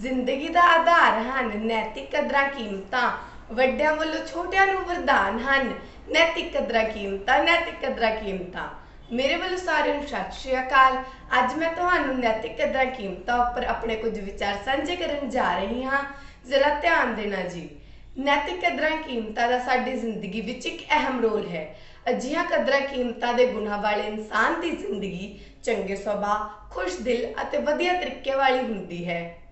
ਜ਼ਿੰਦਗੀ ਦਾ ਆਧਾਰ ਹਨ, ਨੈਤਿਕ ਕਦਰਾਂ ਕੀਮਤਾਂ, ਵੱਡਿਆਂ ਵੱਲੋਂ ਛੋਟਿਆਂ ਨੂੰ ਵਰਦਾਨ ਹਨ। ਨੈਤਿਕ ਕਦਰਾਂ ਕੀਮਤਾਂ, ਨੈਤਿਕ ਕਦਰਾਂ ਕੀਮਤਾਂ। ਮੇਰੇ ਵੱਲੋਂ ਸਾਰਿਆਂ ਨੂੰ ਸਤਿ ਸ਼੍ਰੀ ਅਕਾਲ। ਅੱਜ ਮੈਂ ਤੁਹਾਨੂੰ ਨੈਤਿਕ ਕਦਰਾਂ ਕੀਮਤਾਂ ਉੱਪਰ ਆਪਣੇ ਕੁਝ ਵਿਚਾਰ ਸਾਂਝੇ ਕਰਨ ਜਾ ਰਹੀ ਹਾਂ। ਜ਼ਰਾ ਧਿਆਨ ਦੇਣਾ ਜੀ। ਨੈਤਿਕ ਕਦਰਾਂ ਕੀਮਤਾਂ ਦਾ ਸਾਡੀ ਜ਼ਿੰਦਗੀ ਵਿੱਚ ਇੱਕ ਅਹਿਮ ਰੋਲ ਹੈ। ਅਜਿਹੀਆਂ ਕਦਰਾਂ ਕੀਮਤਾਂ ਦੇ ਗੁਣਾਂ ਵਾਲੇ ਇਨਸਾਨ ਦੀ ਜ਼ਿੰਦਗੀ ਚੰਗੇ ਸੁਭਾਅ, ਖੁਸ਼ ਦਿਲ ਅਤੇ ਵਧੀਆ ਤਰੀਕੇ ਵਾਲੀ ਹੁੰਦੀ ਹੈ।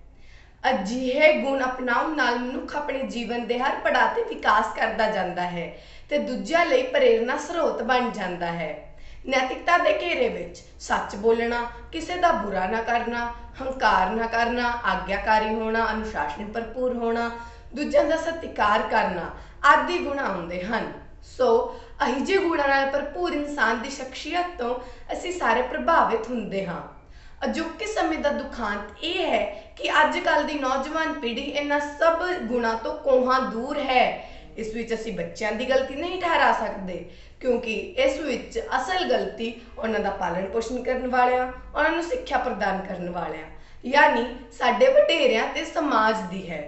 ਅਜਿਹੇ ਗੁਣ ਅਪਣਾਉਣ ਨਾਲ ਮਨੁੱਖ ਆਪਣੇ ਜੀਵਨ ਦੇ ਹਰ ਪੜਾਅ ਤੇ ਵਿਕਾਸ ਕਰਦਾ ਜਾਂਦਾ ਹੈ ਤੇ ਦੂਜਿਆਂ ਲਈ ਪ੍ਰੇਰਨਾ ਸਰੋਤ ਬਣ ਜਾਂਦਾ ਹੈ। ਨੈਤਿਕਤਾ ਦੇ ਘੇਰੇ ਵਿੱਚ ਸੱਚ ਬੋਲਣਾ, ਕਿਸੇ ਦਾ ਬੁਰਾ ਨਾ ਕਰਨਾ, ਹੰਕਾਰ ਨਾ ਕਰਨਾ, ਆਗਿਆਕਾਰੀ ਹੋਣਾ, ਅਨੁਸ਼ਾਸਨ ਭਰਪੂਰ ਹੋਣਾ, ਦੂਜਿਆਂ ਦਾ ਸਤਿਕਾਰ ਕਰਨਾ ਆਦਿ ਗੁਣ ਆਉਂਦੇ ਹਨ। ਸੋ ਅਹਿਜੇ ਗੁਣਾਂ ਨਾਲ ਭਰਪੂਰ ਇਨਸਾਨ ਦੀ ਸ਼ਖਸੀਅਤ ਤੋਂ ਅਸੀਂ ਸਾਰੇ ਪ੍ਰਭਾਵਿਤ ਹੁੰਦੇ ਹਾਂ। ਅਜੋਕੇ ਸਮੇਂ ਦਾ ਦੁਖਾਂਤ ਇਹ ਹੈ ਕਿ ਅੱਜ ਕੱਲ ਦੀ ਨੌਜਵਾਨ ਪੀੜ੍ਹੀ ਇਹਨਾਂ ਸਭ ਗੁਣਾਂ ਤੋਂ ਕੋਹਾਂ ਦੂਰ ਹੈ। ਇਸ ਵਿੱਚ ਅਸੀਂ ਬੱਚਿਆਂ ਦੀ ਗਲਤੀ ਨਹੀਂ ਠਹਿਰਾ ਸਕਦੇ, ਕਿਉਂਕਿ ਇਸ ਵਿੱਚ ਅਸਲ ਗਲਤੀ ਉਹਨਾਂ ਦਾ ਪਾਲਣ ਪੋਸ਼ਣ ਕਰਨ ਵਾਲਿਆਂ, ਉਹਨਾਂ ਨੂੰ ਸਿੱਖਿਆ ਪ੍ਰਦਾਨ ਕਰਨ ਵਾਲਿਆਂ, ਯਾਨੀ ਸਾਡੇ ਵਡੇਰਿਆਂ ਤੇ ਸਮਾਜ ਦੀ ਹੈ।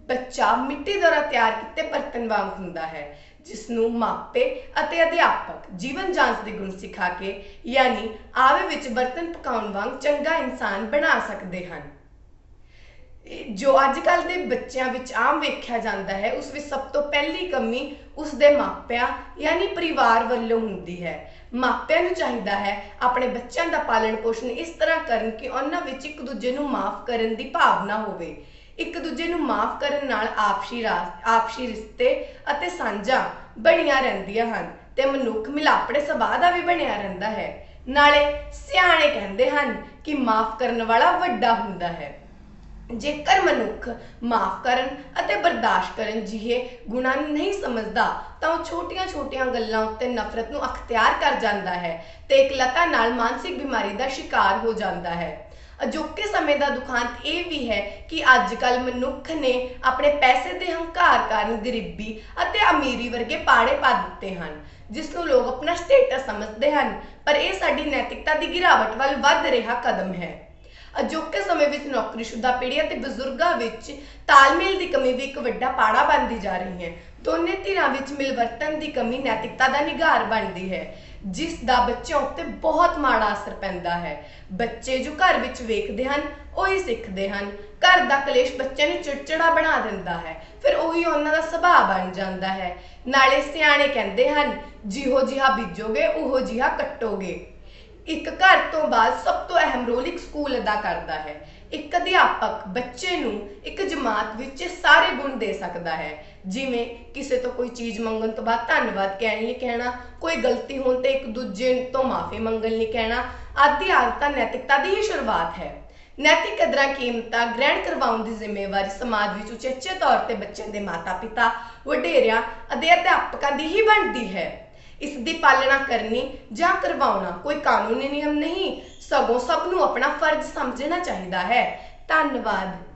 ਬੱਚਾ ਮਿੱਟੀ ਦੁਆਰਾ ਤਿਆਰ ਕੀਤੇ ਬਰਤਨ ਵਾਂਗ ਹੁੰਦਾ ਹੈ ਜਿਸ ਨੂੰ ਮਾਪੇ ਅਤੇ ਅਧਿਆਪਕ ਜੀਵਨ ਜਾਂਚ ਦੇ ਗੁਣ ਸਿਖਾ ਕੇ, ਯਾਨੀ ਆਵੇ ਵਿੱਚ ਬਰਤਨ ਪਕਾਉਣ ਵਾਂਗ ਚੰਗਾ ਇਨਸਾਨ ਬਣਾ ਸਕਦੇ ਹਨ। ਜੋ ਅੱਜ ਕੱਲ ਦੇ ਬੱਚਿਆਂ ਵਿੱਚ ਆਮ ਵੇਖਿਆ ਜਾਂਦਾ ਹੈ, ਉਸ ਵਿੱਚ ਸਭ ਤੋਂ ਪਹਿਲੀ ਕਮੀ ਉਸ ਦੇ ਮਾਪਿਆਂ, ਯਾਨੀ ਪਰਿਵਾਰ ਵੱਲੋਂ ਹੁੰਦੀ ਹੈ। ਮਾਪਿਆਂ ਨੂੰ ਚਾਹੀਦਾ ਹੈ ਆਪਣੇ ਬੱਚਿਆਂ ਦਾ ਪਾਲਣ ਪੋਸ਼ਣ ਇਸ ਤਰ੍ਹਾਂ ਕਰਨ ਕਿ ਉਹਨਾਂ ਵਿੱਚ ਇੱਕ ਦੂਜੇ ਨੂੰ ਮਾਫ ਕਰਨ ਦੀ ਭਾਵਨਾ ਹੋਵੇ। ਇੱਕ ਦੂਜੇ ਨੂੰ ਮਾਫ ਕਰਨ ਨਾਲ ਆਪਸੀ ਰਾਸ, ਆਪਸੀ ਰਿਸ਼ਤੇ ਅਤੇ ਸਾਂਝਾਂ ਬਣੀਆਂ ਰਹਿੰਦੀਆਂ ਹਨ ਤੇ ਮਨੁੱਖ ਮਿਲਾਪੜੇ ਸੁਭਾਅ ਦਾ ਵੀ ਬਣਿਆ ਰਹਿੰਦਾ ਹੈ। ਨਾਲੇ ਸਿਆਣੇ ਕਹਿੰਦੇ ਹਨ ਕਿ ਮਾਫ ਕਰਨ ਵਾਲਾ ਵੱਡਾ ਹੁੰਦਾ ਹੈ। ਜੇਕਰ ਮਨੁੱਖ ਮਾਫ ਕਰਨ ਅਤੇ ਬਰਦਾਸ਼ਤ ਕਰਨ ਜਿਹੇ ਗੁਣਾਂ ਨੂੰ ਨਹੀਂ ਸਮਝਦਾ, ਤਾਂ ਉਹ ਛੋਟੀਆਂ-ਛੋਟੀਆਂ ਗੱਲਾਂ ਉੱਤੇ ਨਫ਼ਰਤ ਨੂੰ ਅਖਤਿਆਰ ਕਰ ਜਾਂਦਾ ਹੈ ਤੇ ਇਕਲਤਾ ਨਾਲ ਮਾਨਸਿਕ ਬਿਮਾਰੀ ਦਾ ਸ਼ਿਕਾਰ ਹੋ ਜਾਂਦਾ ਹੈ। ਅਜੋਕੇ ਸਮੇਂ ਦਾ ਦੁਖਾਂਤ ਇਹ ਵੀ ਹੈ ਕਿ ਅੱਜ ਕੱਲ ਮਨੁੱਖ ਨੇ ਆਪਣੇ ਪੈਸੇ ਦੇ ਹੰਕਾਰ ਕਾਰਨ ਗਰੀਬੀ ਅਤੇ ਅਮੀਰੀ ਵਰਗੇ ਪਾੜੇ ਪਾ ਦਿੱਤੇ ਹਨ, ਜਿਸ ਨੂੰ ਲੋਕ ਆਪਣਾ ਸਟੇਟਸ ਸਮਝਦੇ ਹਨ, ਪਰ ਇਹ ਸਾਡੀ ਨੈਤਿਕਤਾ ਦੀ ਗਿਰਾਵਟ ਵੱਲ ਵੱਧ ਰਿਹਾ ਕਦਮ ਹੈ। ਅਜੋਕੇ ਸਮੇਂ ਵਿੱਚ ਨੌਕਰੀਸ਼ੁਦਾ ਪੀੜ੍ਹੀ ਅਤੇ ਬਜ਼ੁਰਗਾਂ ਵਿੱਚ ਤਾਲਮੇਲ ਦੀ ਕਮੀ ਵੀ ਇੱਕ ਵੱਡਾ ਪਾੜਾ ਬਣਦੀ ਜਾ ਰਹੀ ਹੈ। ਦੋਨੇ ਧਿਰਾਂ ਵਿੱਚ ਮਿਲਵਰਤਨ ਦੀ ਕਮੀ, ਨੈਤਿਕਤਾ ਦਾ ਨਿਗਾਰ ਬਣਦੀ ਹੈ, ਜਿਸ ਦਾ ਬੱਚਿਆਂ ਉੱਤੇ ਬਹੁਤ ਮਾੜਾ ਅਸਰ ਪੈਂਦਾ ਹੈ। ਬੱਚੇ ਜੋ ਘਰ ਵਿੱਚ ਵੇਖਦੇ ਹਨ, ਉਹੀ ਸਿੱਖਦੇ ਹਨ। ਘਰ ਦਾ ਕਲੇਸ਼ ਬੱਚਿਆਂ ਨੂੰ ਚਿੜਚਿੜਾ ਬਣਾ ਦਿੰਦਾ ਹੈ, ਫਿਰ ਉਹੀ ਉਹਨਾਂ ਦਾ ਸੁਭਾਅ ਬਣ ਜਾਂਦਾ ਹੈ। ਨਾਲੇ ਸਿਆਣੇ ਕਹਿੰਦੇ ਹਨ, ਜਿਹੋ ਜਿਹਾ ਬੀਜੋਗੇ, ਉਹੋ ਜਿਹਾ ਕੱਟੋਗੇ। ਇੱਕ ਘਰ ਤੋਂ ਬਾਅਦ ਸਭ ਤੋਂ ਅਹਿਮ ਰੋਲ ਇੱਕ ਸਕੂਲ ਅਦਾ ਕਰਦਾ ਹੈ। ਇੱਕ ਅਧਿਆਪਕ ਬੱਚੇ ਨੂੰ ਇੱਕ ਜਮਾਤ ਵਿੱਚ ਸਾਰੇ ਗੁਣ ਦੇ ਸਕਦਾ ਹੈ। ਜਿਵੇਂ ਕਿਸੇ ਤੋਂ ਕੋਈ ਚੀਜ਼ ਮੰਗਣ ਤੋਂ ਬਾਅਦ ਧੰਨਵਾਦ ਕਹਿਣ ਲਈ ਕਹਿਣਾ, ਕੋਈ ਗਲਤੀ ਹੋਣ ਤੇ ਇੱਕ ਦੂਜੇ ਤੋਂ ਮਾਫੀ ਮੰਗਣ ਲਈ ਕਹਿਣਾ, ਆਦਿ ਆਦਤਾਂ ਨੈਤਿਕਤਾ ਦੀ ਹੀ ਸ਼ੁਰੂਆਤ ਹੈ। ਨੈਤਿਕ ਕਦਰਾਂ ਕੀਮਤਾਂ ਗ੍ਰਹਿਣ ਕਰਵਾਉਣ ਦੀ ਜ਼ਿੰਮੇਵਾਰੀ ਸਮਾਜ ਵਿੱਚ ਉਚੇਚੇ ਤੌਰ ਤੇ ਬੱਚਿਆਂ ਦੇ ਮਾਤਾ-ਪਿਤਾ, ਵਡੇਰਿਆਂ ਅਤੇ ਅਧਿਆਪਕਾਂ ਦੀ ਹੀ ਬਣਦੀ ਹੈ। ਇਸ ਦੀ ਪਾਲਣਾ ਕਰਨੀ ਜਾਂ ਕਰਵਾਉਣਾ ਕੋਈ ਕਾਨੂੰਨੀ ਨਿਯਮ ਨਹੀਂ। ਸਗੋਂ ਸਭ ਨੂੰ ਆਪਣਾ ਫਰਜ਼ ਸਮਝਣਾ ਚਾਹੀਦਾ ਹੈ। ਧੰਨਵਾਦ।